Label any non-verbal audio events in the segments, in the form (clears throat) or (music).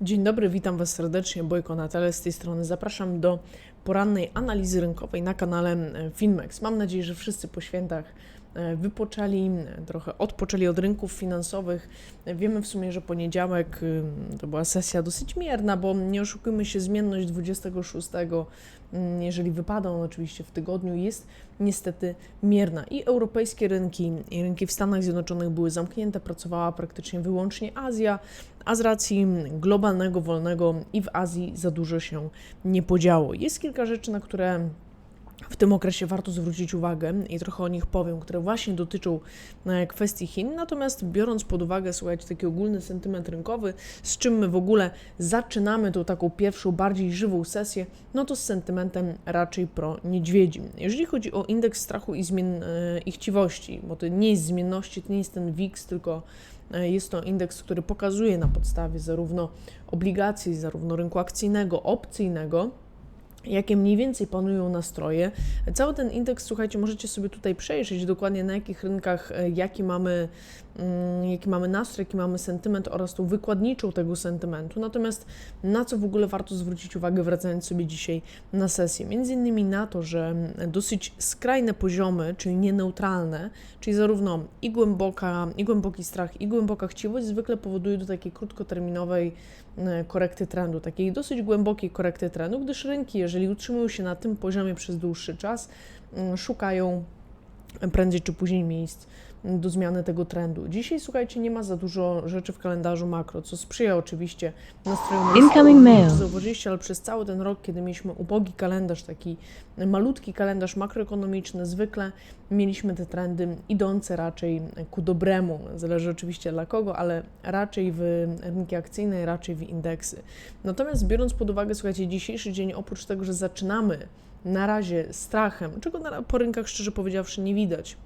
Dzień dobry, witam Was serdecznie. Bojko Natale z tej strony. Zapraszam do porannej analizy rynkowej na kanale e, Finmex. Mam nadzieję, że wszyscy po świętach wypoczęli, e, trochę odpoczęli od rynków finansowych. E, Wiemy w sumie, że poniedziałek y, to była sesja dosyć mierna, bo nie oszukujmy się, zmienność 26, mm, jeżeli wypada on oczywiście w tygodniu, jest niestety mierna. I europejskie rynki, i rynki w Stanach Zjednoczonych były zamknięte, pracowała praktycznie wyłącznie Azja, a z racji globalnego, wolnego i w Azji za dużo się nie podziało. Jest kilka rzeczy, na które w tym okresie warto zwrócić uwagę i trochę o nich powiem, które właśnie dotyczą e, kwestii Chin. Natomiast biorąc pod uwagę, słuchajcie, taki ogólny sentyment rynkowy, z czym my w ogóle zaczynamy tą taką pierwszą, bardziej żywą sesję, no to z sentymentem raczej pro-niedźwiedzi. Jeżeli chodzi o indeks strachu i, zmien, e, i chciwości, bo to nie jest zmienności, to nie jest ten WIX, tylko e, jest to indeks, który pokazuje na podstawie zarówno obligacji, zarówno rynku akcyjnego, opcyjnego, jakie mniej więcej panują nastroje. Cały ten indeks, słuchajcie, możecie sobie tutaj przejrzeć dokładnie na jakich rynkach, e, jaki mamy, jaki mamy nastrój, jaki mamy sentyment oraz tą wykładniczą tego sentymentu. Natomiast na co w ogóle warto zwrócić uwagę, wracając sobie dzisiaj na sesję? Między innymi na to, że mm, dosyć skrajne poziomy, czyli nieneutralne, czyli zarówno i głęboka, i głęboki strach, i głęboka chciwość zwykle powoduje do takiej krótkoterminowej e, korekty trendu, takiej dosyć głębokiej korekty trendu, gdyż rynki, jeżeli utrzymują się na tym poziomie przez dłuższy czas, mm, szukają prędzej czy później miejsc do zmiany tego trendu. Dzisiaj, słuchajcie, nie ma za dużo rzeczy w kalendarzu makro, co sprzyja oczywiście nastrojom. Incoming mail. Zauważyliście, ale przez cały ten rok, kiedy mieliśmy ubogi kalendarz, taki malutki kalendarz makroekonomiczny, zwykle mieliśmy te trendy idące raczej ku dobremu. Zależy oczywiście dla kogo, ale raczej w rynki akcyjne, raczej w indeksy. Natomiast biorąc pod uwagę, słuchajcie, dzisiejszy dzień, oprócz tego, że zaczynamy na razie strachem, czego na, po rynkach szczerze powiedziawszy nie widać,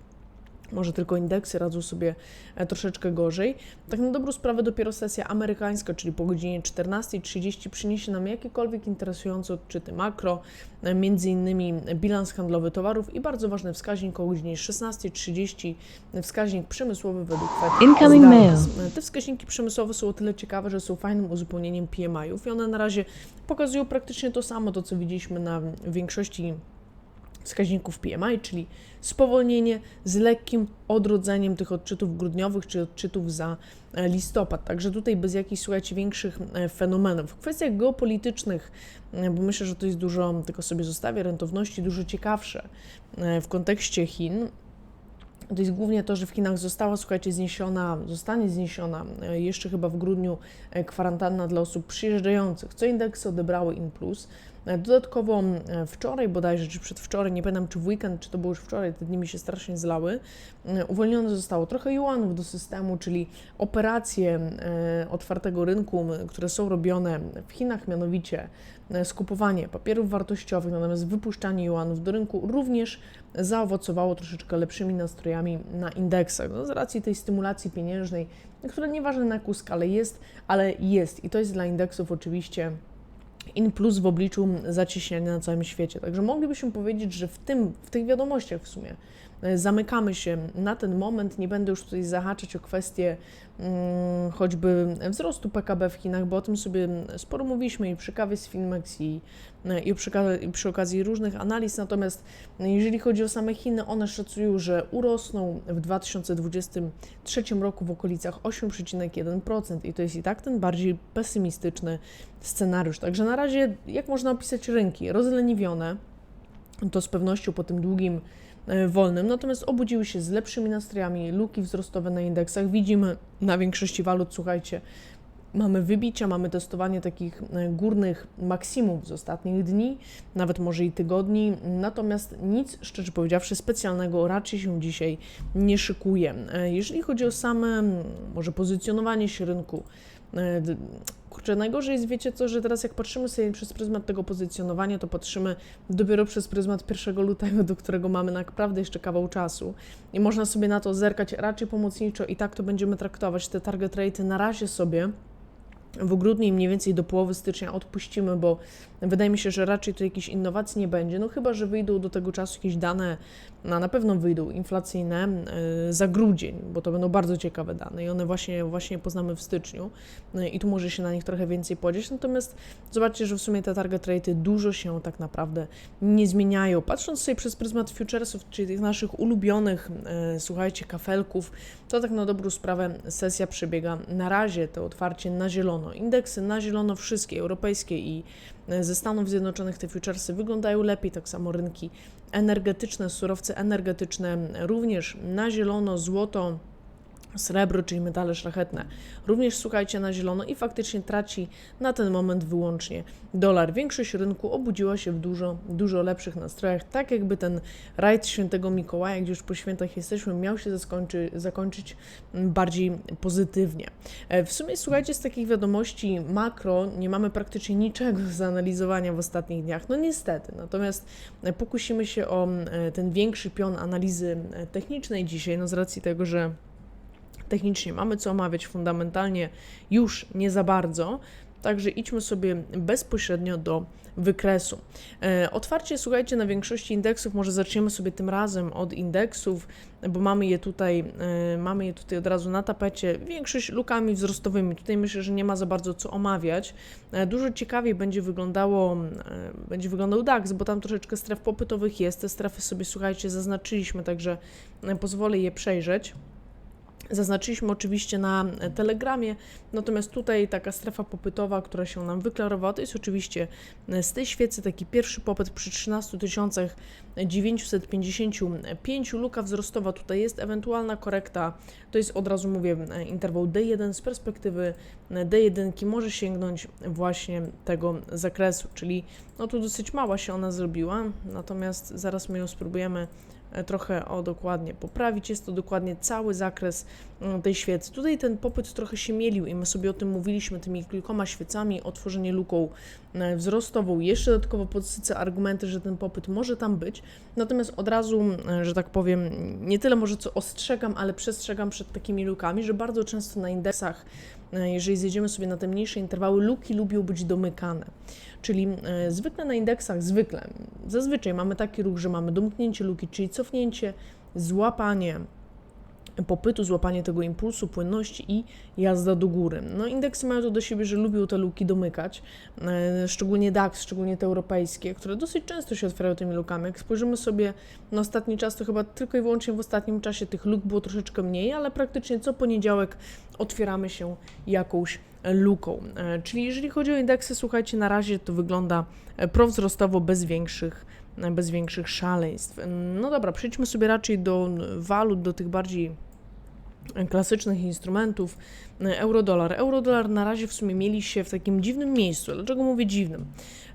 może tylko indeksy radzą sobie e, troszeczkę gorzej. Tak na dobrą sprawę dopiero sesja amerykańska, czyli po godzinie 14.30 przyniesie nam jakiekolwiek interesujące odczyty makro, e, między innymi bilans handlowy towarów i bardzo ważny wskaźnik o godzinie 16.30, wskaźnik przemysłowy według Fed. Incoming mail. E, Te wskaźniki przemysłowe są o tyle ciekawe, że są fajnym uzupełnieniem PMI-ów i one na razie pokazują praktycznie to samo, to co widzieliśmy na większości wskaźników PMI, czyli spowolnienie z lekkim odrodzeniem tych odczytów grudniowych czy odczytów za e, listopad. Także tutaj bez jakichś, słuchajcie, większych e, fenomenów. W kwestiach geopolitycznych, e, bo myślę, że to jest dużo, tylko sobie zostawię, rentowności, dużo ciekawsze w kontekście Chin, to jest głównie to, że w Chinach została, słuchajcie, zniesiona, zostanie zniesiona jeszcze chyba w grudniu kwarantanna dla osób przyjeżdżających, co indeksy odebrały in plus. E, Dodatkowo e, wczoraj bodajże, czy przedwczoraj, nie pamiętam czy w weekend, czy to było już wczoraj, te dni mi się strasznie zlały, e, uwolnione zostało trochę juanów do systemu, czyli operacje otwartego rynku, które są robione w Chinach, mianowicie skupowanie papierów wartościowych, natomiast wypuszczanie juanów do rynku również zaowocowało troszeczkę lepszymi nastrojami na indeksach. No, z racji tej stymulacji pieniężnej, która nieważne na jaką skalę jest, ale jest. I to jest dla indeksów oczywiście in plus w obliczu zacieśniania na całym świecie. Także moglibyśmy powiedzieć, że w, tym, w tych wiadomościach w sumie zamykamy się na ten moment. Nie będę już tutaj zahaczać o kwestię mm, choćby wzrostu PKB w Chinach, bo o tym sobie sporo mówiliśmy i przy kawie z Filmex i, e, i, przy, i przy okazji różnych analiz. Natomiast jeżeli chodzi o same Chiny, one szacują, że urosną w 2023 roku w okolicach 8,1% i to jest i tak ten bardziej pesymistyczny scenariusz. Także na razie, jak można opisać rynki? Rozleniwione, to z pewnością po tym długim e, wolnym, natomiast obudziły się z lepszymi nastrojami, luki wzrostowe na indeksach. Widzimy na większości walut, słuchajcie, mamy wybicia, mamy testowanie takich e, górnych maksimów z ostatnich dni, nawet może i tygodni, natomiast nic, szczerze powiedziawszy, specjalnego raczej się dzisiaj nie szykuje. E, Jeżeli chodzi o same może pozycjonowanie się rynku, e, Kurczę, najgorzej jest, wiecie co, że teraz jak patrzymy sobie przez pryzmat tego pozycjonowania, to patrzymy dopiero przez pryzmat 1 lutego, (laughs) do którego mamy naprawdę jeszcze kawał czasu. I można sobie na to zerkać raczej pomocniczo i tak to będziemy traktować te target rate na razie sobie w grudniu i mniej więcej do połowy stycznia odpuścimy, bo wydaje mi się, że raczej tu jakichś innowacji nie będzie. No chyba, że wyjdą do tego czasu jakieś dane, no, na pewno wyjdą inflacyjne yy, za grudzień, bo to będą bardzo ciekawe dane i one właśnie, właśnie poznamy w styczniu yy, i tu może się na nich trochę więcej podzieć. Natomiast zobaczcie, że w sumie te target rate dużo się tak naprawdę nie zmieniają. Patrząc sobie przez pryzmat futuresów, czyli tych naszych ulubionych, yy, słuchajcie, kafelków, to tak na dobrą sprawę sesja przebiega na razie, to otwarcie na zielono. Indeksy na zielono wszystkie, europejskie i ze Stanów Zjednoczonych te futuresy wyglądają lepiej, tak samo rynki energetyczne, surowce energetyczne również na zielono, złoto, srebro, czyli metale szlachetne, również słuchajcie na zielono i faktycznie traci na ten moment wyłącznie dolar. Większość rynku obudziła się w dużo, dużo lepszych nastrojach, tak jakby ten rajd świętego Mikołaja, gdzie już po świętach jesteśmy, miał się zakończy, zakończyć bardziej pozytywnie. E, w sumie słuchajcie, z takich wiadomości makro nie mamy praktycznie niczego do zanalizowania w ostatnich dniach, no niestety, natomiast pokusimy się o e, ten większy pion analizy e, technicznej dzisiaj, no z racji tego, że technicznie mamy co omawiać, fundamentalnie już nie za bardzo. Także idźmy sobie bezpośrednio do wykresu. E, otwarcie, słuchajcie, na większości indeksów, może zaczniemy sobie tym razem od indeksów, bo mamy je tutaj, e, mamy je tutaj od razu na tapecie. Większość lukami wzrostowymi. Tutaj myślę, że nie ma za bardzo co omawiać. E, dużo ciekawiej będzie wyglądało, będzie wyglądał DAX, bo tam troszeczkę stref popytowych jest. Te strefy sobie, słuchajcie, zaznaczyliśmy, także pozwolę je przejrzeć. Zaznaczyliśmy oczywiście na Telegramie, natomiast tutaj taka strefa popytowa, która się nam wyklarowała, to jest oczywiście z tej świecy taki pierwszy popyt przy 13 955. Luka wzrostowa tutaj jest, ewentualna korekta, to jest od razu mówię interwał D1 z perspektywy D1 może sięgnąć właśnie tego zakresu, czyli no tu dosyć mała się ona zrobiła, natomiast zaraz my ją spróbujemy E, trochę o dokładnie poprawić. Jest to dokładnie cały zakres tej świecy. Tutaj ten popyt trochę się mielił i my sobie o tym mówiliśmy tymi kilkoma świecami, otworzenie luką e, wzrostową. Jeszcze dodatkowo podsycę argumenty, że ten popyt może tam być. Natomiast od razu, e, że tak powiem, nie tyle może co ostrzegam, ale przestrzegam przed takimi lukami, że bardzo często na indeksach, jeżeli zjedziemy sobie na te mniejsze interwały, luki lubią być domykane. Czyli e, zwykle na indeksach, zwykle, zazwyczaj mamy taki ruch, że mamy domknięcie luki, czyli cofnięcie, złapanie popytu, złapanie tego impulsu, płynności i jazda do góry. No indeksy mają to do siebie, że lubią te luki domykać, e, szczególnie DAX, szczególnie te europejskie, które dosyć często się otwierają tymi lukami. Jak spojrzymy sobie na ostatni czas, to chyba tylko i wyłącznie w ostatnim czasie tych luk było troszeczkę mniej, ale praktycznie co poniedziałek otwieramy się jakąś luką. E, czyli jeżeli chodzi o indeksy, słuchajcie, na razie to wygląda e, prowzrostowo bez większych, bez większych szaleństw. No dobra, przejdźmy sobie raczej do walut, do tych bardziej klasycznych instrumentów. Eurodolar. Eurodolar na razie w sumie mieli się w takim dziwnym miejscu. Dlaczego mówię dziwnym?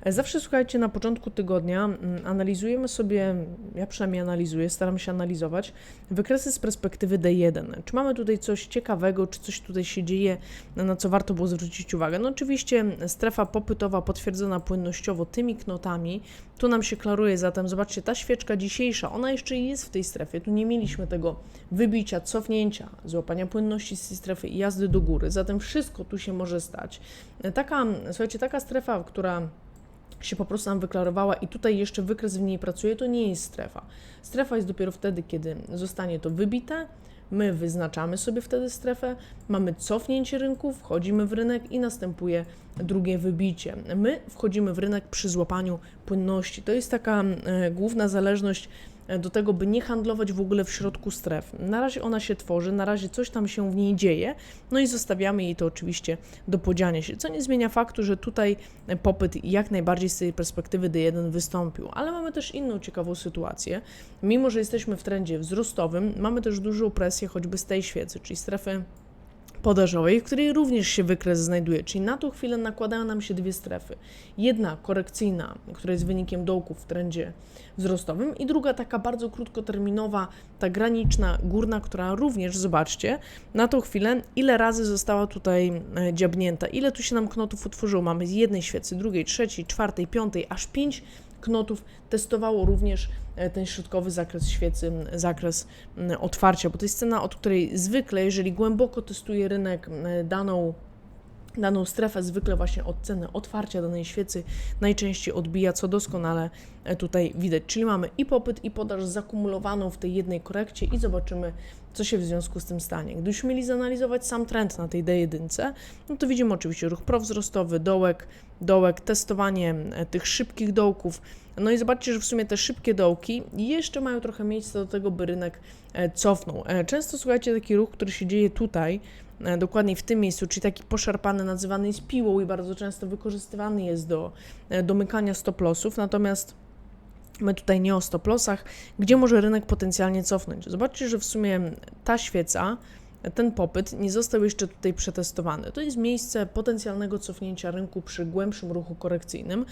Zawsze słuchajcie, na początku tygodnia mm, analizujemy sobie, ja przynajmniej analizuję, staram się analizować wykresy z perspektywy D1. Czy mamy tutaj coś ciekawego, czy coś tutaj się dzieje, na co warto było zwrócić uwagę? No oczywiście strefa popytowa potwierdzona płynnościowo tymi knotami, tu nam się klaruje zatem, zobaczcie, ta świeczka dzisiejsza, ona jeszcze jest w tej strefie, tu nie mieliśmy tego wybicia, cofnięcia, złapania płynności z tej strefy i jazdy do góry, zatem wszystko tu się może stać. Taka, słuchajcie, taka strefa, która się po prostu nam wyklarowała i tutaj jeszcze wykres w niej pracuje, to nie jest strefa. Strefa jest dopiero wtedy, kiedy zostanie to wybite, my wyznaczamy sobie wtedy strefę, mamy cofnięcie rynku, wchodzimy w rynek i następuje drugie wybicie. My wchodzimy w rynek przy złapaniu płynności. To jest taka e, główna zależność do tego, by nie handlować w ogóle w środku stref. Na razie ona się tworzy, na razie coś tam się w niej dzieje, no i zostawiamy jej to oczywiście do podziania się, co nie zmienia faktu, że tutaj popyt jak najbardziej z tej perspektywy D1 wystąpił. Ale mamy też inną ciekawą sytuację. Mimo, że jesteśmy w trendzie wzrostowym, mamy też dużą presję choćby z tej świecy, czyli strefy podażowej, w której również się wykres znajduje. Czyli na tą chwilę nakładają nam się dwie strefy. Jedna korekcyjna, która jest wynikiem dołków w trendzie wzrostowym i druga taka bardzo krótkoterminowa, ta graniczna, górna, która również, zobaczcie, na tą chwilę ile razy została tutaj e, dziabnięta, ile tu się nam knotów utworzyło. Mamy z jednej świecy, drugiej, trzeciej, czwartej, piątej, aż pięć knotów testowało również e, ten środkowy zakres świecy, zakres otwarcia, bo to jest cena, od której zwykle, jeżeli głęboko testuje rynek daną daną strefę zwykle właśnie od ceny otwarcia danej świecy najczęściej odbija, co doskonale e, tutaj widać. Czyli mamy i popyt, i podaż zakumulowaną w tej jednej korekcie i zobaczymy, co się w związku z tym stanie. Gdybyśmy mieli zanalizować sam trend na tej D1, no to widzimy oczywiście ruch prowzrostowy, dołek, dołek, testowanie e, tych szybkich dołków. No i zobaczcie, że w sumie te szybkie dołki jeszcze mają trochę miejsca do tego, by rynek e, cofnął. E, Często słuchajcie taki ruch, który się dzieje tutaj, e, dokładniej w tym miejscu, czyli taki poszarpany, nazywany jest piłą i bardzo często wykorzystywany jest do domykania stop lossów, natomiast My tutaj nie o stop lossach, gdzie może rynek potencjalnie cofnąć. Zobaczcie, że w sumie ta świeca, ten popyt nie został jeszcze tutaj przetestowany. To jest miejsce potencjalnego cofnięcia rynku przy głębszym ruchu korekcyjnym.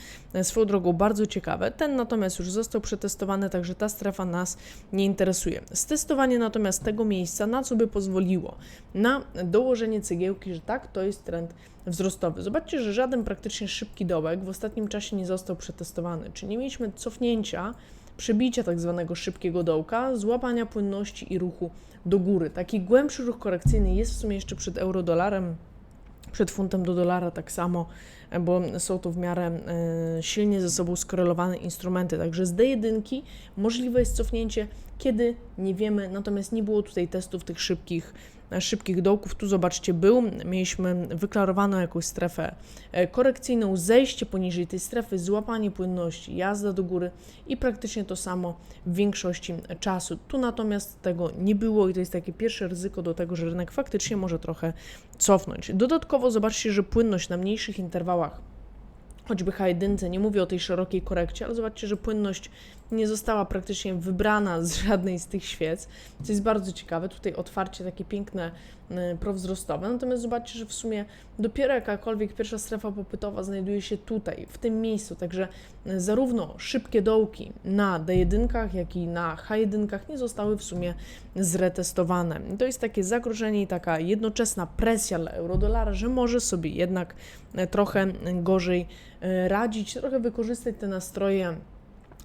Swoją drogą bardzo ciekawe. Ten natomiast już został przetestowany, także ta strefa nas nie interesuje. Stestowanie natomiast tego miejsca, na co by pozwoliło? Na dołożenie cegiełki, że tak, to jest trend wzrostowy. Zobaczcie, że żaden praktycznie szybki dołek w ostatnim czasie nie został przetestowany, czyli nie mieliśmy cofnięcia, przebicia tak zwanego szybkiego dołka, złapania płynności i ruchu do góry. Taki głębszy ruch korekcyjny jest w sumie jeszcze przed euro-dolarem, przed funtem do dolara tak samo, e, bo są to w miarę e, silnie ze sobą skorelowane instrumenty. Także z D1 możliwe jest cofnięcie, kiedy nie wiemy, natomiast nie było tutaj testów tych szybkich, szybkich dołków. Tu zobaczcie, był, mieliśmy wyklarowaną jakąś strefę e, korekcyjną, zejście poniżej tej strefy, złapanie płynności, jazda do góry i praktycznie to samo w większości czasu. Tu natomiast tego nie było i to jest takie pierwsze ryzyko do tego, że rynek faktycznie może trochę cofnąć. Dodatkowo zobaczcie, że płynność na mniejszych interwałach choćby H1, nie mówię o tej szerokiej korekcie, ale zobaczcie, że płynność nie została praktycznie wybrana z (laughs) żadnej z tych świec, co jest bardzo ciekawe. Tutaj otwarcie takie piękne, y, prowzrostowe. Natomiast zobaczcie, że w sumie dopiero jakakolwiek pierwsza strefa popytowa znajduje się tutaj, w tym miejscu. Także y, zarówno szybkie dołki na D1, jak i na H1 nie zostały w sumie zretestowane. To jest takie zagrożenie i taka jednoczesna presja dla eurodolara, że może sobie jednak y, trochę gorzej radzić, trochę wykorzystać te nastroje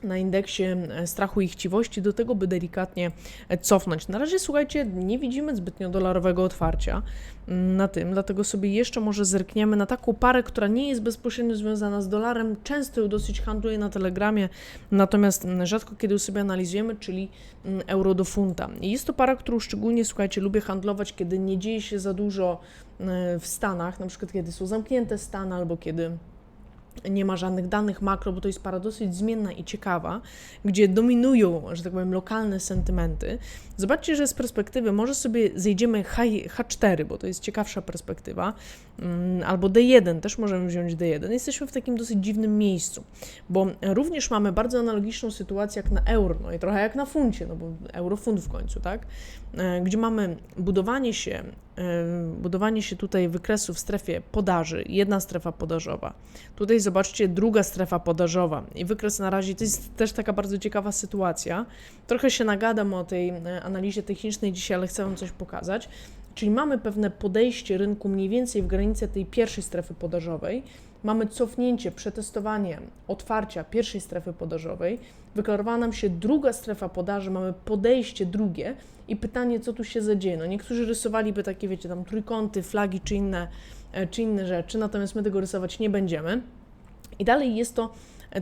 na indeksie e, strachu i chciwości do tego, by delikatnie e, cofnąć. Na razie, słuchajcie, nie widzimy zbytnio dolarowego otwarcia mm, na tym, dlatego sobie jeszcze może zerkniemy na taką parę, która nie jest bezpośrednio związana z dolarem. Często ją dosyć handluje na Telegramie, natomiast mm, rzadko kiedy ją sobie analizujemy, czyli mm, euro do funta. Jest to para, którą szczególnie, słuchajcie, lubię handlować, kiedy nie dzieje się za dużo e, w Stanach, na przykład kiedy są zamknięte Stany albo kiedy nie ma żadnych danych makro, bo to jest para dosyć zmienna i ciekawa, gdzie dominują, że tak powiem, lokalne sentymenty. Zobaczcie, że z perspektywy może sobie zejdziemy H, H4, bo to jest ciekawsza perspektywa, mm, albo D1, też możemy wziąć D1. Jesteśmy w takim dosyć dziwnym miejscu, bo również mamy bardzo analogiczną sytuację jak na euro, no i trochę jak na funcie, no bo eurofund w końcu, tak? E, Gdzie mamy budowanie się, e, budowanie się tutaj wykresu w strefie podaży, jedna strefa podażowa. Tutaj zobaczcie druga strefa podażowa i wykres na razie to jest też taka bardzo ciekawa sytuacja. Trochę się nagadam o tej e, analizie technicznej dzisiaj, ale chcę Wam coś pokazać. Czyli mamy pewne podejście rynku mniej więcej w granicy tej pierwszej strefy podażowej. Mamy cofnięcie, przetestowanie otwarcia pierwszej strefy podażowej. Wyklarowała nam się druga strefa podaży, mamy podejście drugie i pytanie, co tu się zadzieje. No niektórzy rysowaliby takie, wiecie, tam trójkąty, flagi czy inne, e, czy inne rzeczy, natomiast my tego rysować nie będziemy. I dalej jest to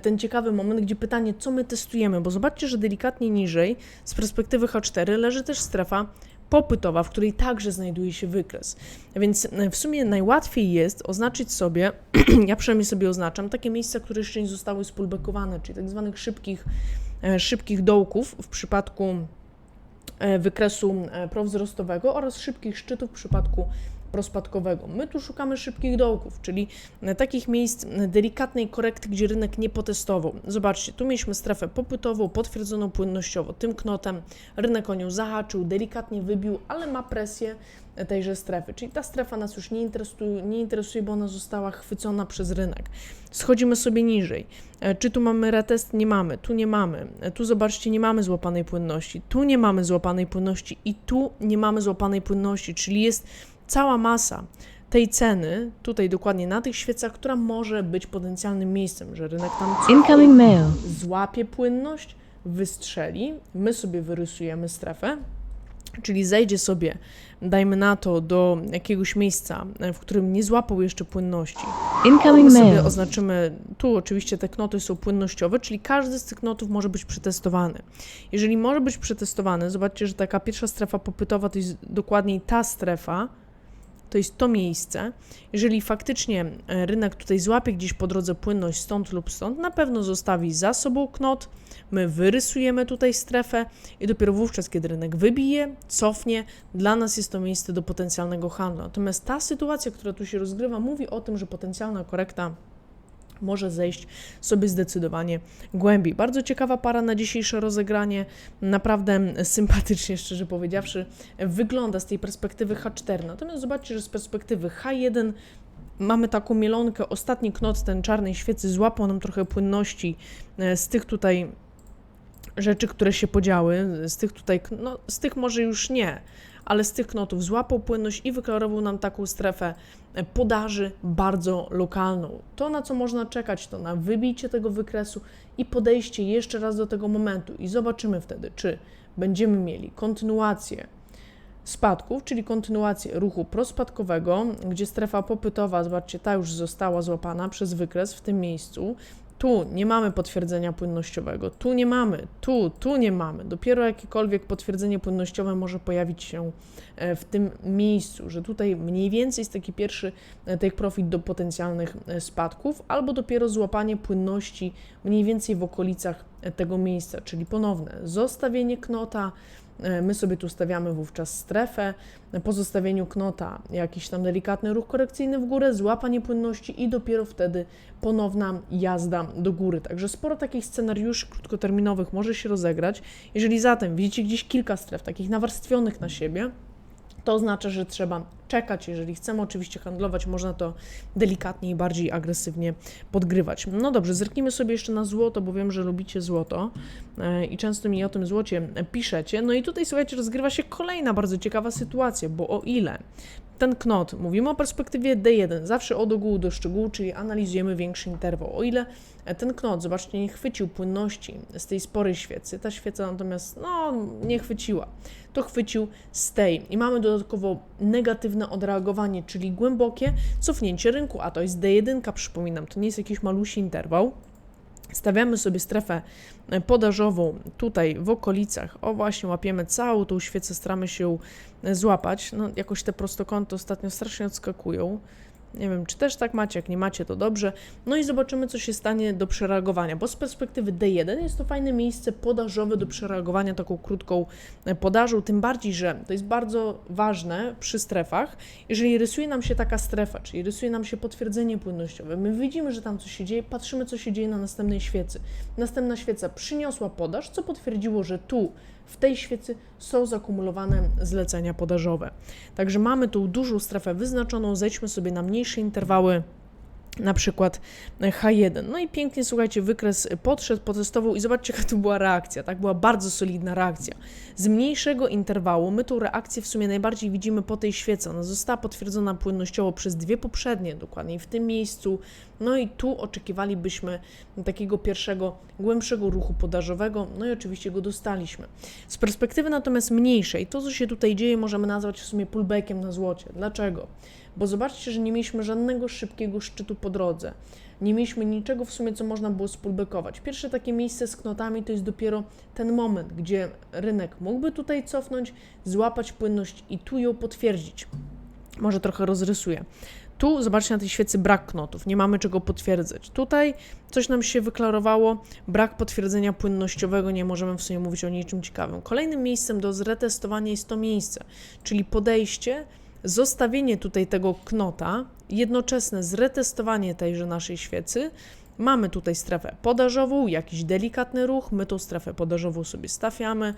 ten ciekawy moment, gdzie pytanie, co my testujemy, bo zobaczcie, że delikatnie niżej z perspektywy H4 leży też strefa popytowa, w której także znajduje się wykres. Więc e, w sumie najłatwiej jest oznaczyć sobie, (clears throat) ja przynajmniej sobie oznaczam, takie miejsca, które jeszcze nie zostały spulbekowane, czyli tak zwanych szybkich, e, szybkich dołków w przypadku e, wykresu prowzrostowego oraz szybkich szczytów w przypadku prospadkowego. My tu szukamy szybkich dołków, czyli e, takich miejsc e, delikatnej korekty, gdzie rynek nie potestował. Zobaczcie, tu mieliśmy strefę popytową, potwierdzoną płynnościowo. Tym knotem rynek o nią zahaczył, delikatnie wybił, ale ma presję e, tejże strefy. Czyli ta strefa nas już nie interesuje, nie interesuje, bo ona została chwycona przez rynek. Schodzimy sobie niżej. Czy tu mamy retest? Nie mamy. Tu nie mamy. Tu zobaczcie, nie mamy złapanej płynności. Tu nie mamy złapanej płynności i tu nie mamy złapanej płynności, czyli jest cała masa tej ceny, tutaj dokładnie na tych świecach, która może być potencjalnym miejscem, że rynek tam Incoming mail. złapie płynność, wystrzeli, my sobie wyrysujemy strefę, czyli zejdzie sobie, dajmy na to, do jakiegoś miejsca, e, w którym nie złapał jeszcze płynności, Incoming my sobie oznaczymy, tu oczywiście te knoty są płynnościowe, czyli każdy z tych knotów może być przetestowany. Jeżeli może być przetestowany, zobaczcie, że taka pierwsza strefa popytowa to jest dokładniej ta strefa, to jest to miejsce. Jeżeli faktycznie e, rynek tutaj złapie gdzieś po drodze płynność stąd lub stąd, na pewno zostawi za sobą knot, my wyrysujemy tutaj strefę i dopiero wówczas, kiedy rynek wybije, cofnie, dla nas jest to miejsce do potencjalnego handlu. Natomiast ta sytuacja, która tu się rozgrywa, mówi o tym, że potencjalna korekta może zejść sobie zdecydowanie głębiej. Bardzo ciekawa para na dzisiejsze rozegranie. Naprawdę sympatycznie, szczerze powiedziawszy, wygląda z tej perspektywy H4. Natomiast zobaczcie, że z perspektywy H1 mamy taką mielonkę. Ostatni knot, ten czarnej świecy, złapał nam trochę płynności e, z tych tutaj rzeczy, które się podziały, z tych tutaj, no z tych może już nie, ale z tych knotów złapał płynność i wyklarował nam taką strefę e, podaży bardzo lokalną. To, na co można czekać, to na wybicie tego wykresu i podejście jeszcze raz do tego momentu i zobaczymy wtedy, czy będziemy mieli kontynuację spadków, czyli kontynuację ruchu prospadkowego, gdzie strefa popytowa, zobaczcie, ta już została złapana przez wykres w tym miejscu. Tu nie mamy potwierdzenia płynnościowego, tu nie mamy, tu, tu nie mamy. Dopiero jakiekolwiek potwierdzenie płynnościowe może pojawić się e, w tym miejscu, że tutaj mniej więcej jest taki pierwszy e, take profit do potencjalnych e, spadków, albo dopiero złapanie płynności mniej więcej w okolicach tego miejsca, czyli ponowne zostawienie knota, My sobie tu stawiamy wówczas strefę, po zostawieniu knota jakiś tam delikatny ruch korekcyjny w górę, złapanie płynności i dopiero wtedy ponowna jazda do góry. Także sporo takich scenariuszy krótkoterminowych może się rozegrać. Jeżeli zatem widzicie gdzieś kilka stref, takich nawarstwionych na siebie, to oznacza, że trzeba czekać. Jeżeli chcemy oczywiście handlować, można to delikatnie i bardziej agresywnie podgrywać. No dobrze, zerknijmy sobie jeszcze na złoto, bo wiem, że lubicie złoto e, i często mi o tym złocie piszecie. No i tutaj słuchajcie, rozgrywa się kolejna bardzo ciekawa sytuacja, bo o ile ten knot, mówimy o perspektywie D1, zawsze od ogółu do szczegółu, czyli analizujemy większy interwał. O ile ten knot, zobaczcie, nie chwycił płynności z tej sporej świecy, ta świeca natomiast, no, nie chwyciła, to chwycił z tej. I mamy dodatkowo negatywne odreagowanie, czyli głębokie cofnięcie rynku, a to jest D1, przypominam, to nie jest jakiś malusi interwał. Stawiamy sobie strefę podażową tutaj w okolicach. O właśnie, łapiemy całą tą świecę, staramy się ją złapać. No, jakoś te prostokąty ostatnio strasznie odskakują. Nie wiem, czy też tak macie, jak nie macie, to dobrze. No i zobaczymy, co się stanie do przereagowania, bo z perspektywy D1 jest to fajne miejsce podażowe do przereagowania taką krótką e, podażą, tym bardziej, że to jest bardzo ważne przy strefach. Jeżeli rysuje nam się taka strefa, czyli rysuje nam się potwierdzenie płynnościowe, my widzimy, że tam coś się dzieje, patrzymy, co się dzieje na następnej świecy. Następna świeca przyniosła podaż, co potwierdziło, że tu w tej świecy są zakumulowane zlecenia podażowe. Także mamy tu dużą strefę wyznaczoną, zejdźmy sobie na mniejsze interwały, na przykład H1. No i pięknie, słuchajcie, wykres podszedł, potestował i zobaczcie, (laughs) jaka tu była reakcja, tak? Była bardzo solidna reakcja. Z mniejszego interwału my tą reakcję w sumie najbardziej widzimy po tej świece. Ona została potwierdzona płynnościowo przez dwie poprzednie, dokładnie w tym miejscu. No i tu oczekiwalibyśmy takiego pierwszego, głębszego ruchu podażowego, no i oczywiście go dostaliśmy. Z perspektywy natomiast mniejszej, to co się tutaj dzieje możemy nazwać w sumie pullbackiem na złocie. Dlaczego? Bo zobaczcie, że nie mieliśmy żadnego szybkiego szczytu po drodze. Nie mieliśmy niczego w sumie, co można było spulbekować. Pierwsze takie miejsce z knotami to jest dopiero ten moment, gdzie rynek mógłby tutaj cofnąć, złapać płynność i tu ją potwierdzić. Może trochę rozrysuję. Tu zobaczcie na tej świecy brak knotów, nie mamy czego potwierdzać. Tutaj coś nam się wyklarowało, brak potwierdzenia płynnościowego, nie możemy w sumie mówić o niczym ciekawym. Kolejnym miejscem do zretestowania jest to miejsce, czyli podejście, zostawienie tutaj tego knota, jednoczesne zretestowanie tejże naszej świecy. Mamy tutaj strefę podażową, jakiś delikatny ruch, my tą strefę podażową sobie stawiamy,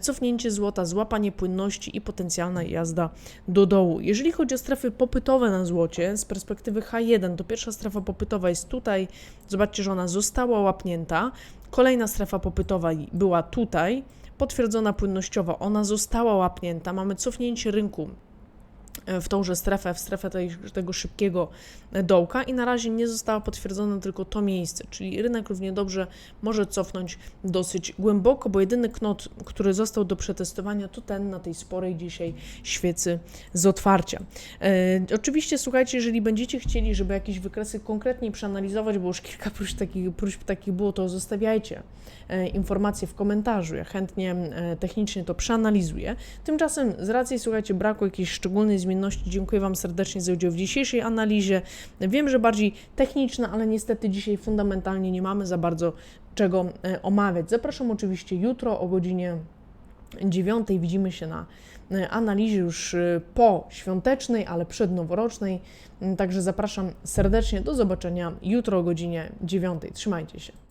cofnięcie złota, złapanie płynności i potencjalna jazda do dołu. Jeżeli chodzi o strefy popytowe na złocie, z perspektywy H1, to pierwsza strefa popytowa jest tutaj, zobaczcie, że ona została łapnięta, kolejna strefa popytowa była tutaj, potwierdzona płynnościowo, ona została łapnięta, mamy cofnięcie rynku w tąże strefę, w strefę tej, tego szybkiego dołka i na razie nie zostało potwierdzone tylko to miejsce, czyli rynek równie dobrze może cofnąć dosyć głęboko, bo jedyny knot, który został do przetestowania to ten na tej sporej dzisiaj świecy z otwarcia. E, oczywiście słuchajcie, jeżeli będziecie chcieli, żeby jakieś wykresy konkretniej przeanalizować, bo już kilka próśb takich, próśb takich było, to zostawiajcie e, informacje w komentarzu. Ja chętnie e, technicznie to przeanalizuję. Tymczasem z racji, słuchajcie, braku jakiejś szczególnej zmienności, dziękuję Wam serdecznie za udział w dzisiejszej analizie. Wiem, że bardziej techniczna, ale niestety dzisiaj fundamentalnie nie mamy za bardzo czego e, omawiać. Zapraszam oczywiście jutro o godzinie 9. Widzimy się na e, analizie już e, po świątecznej, ale przednoworocznej. Także zapraszam serdecznie do zobaczenia jutro o godzinie 9. Trzymajcie się.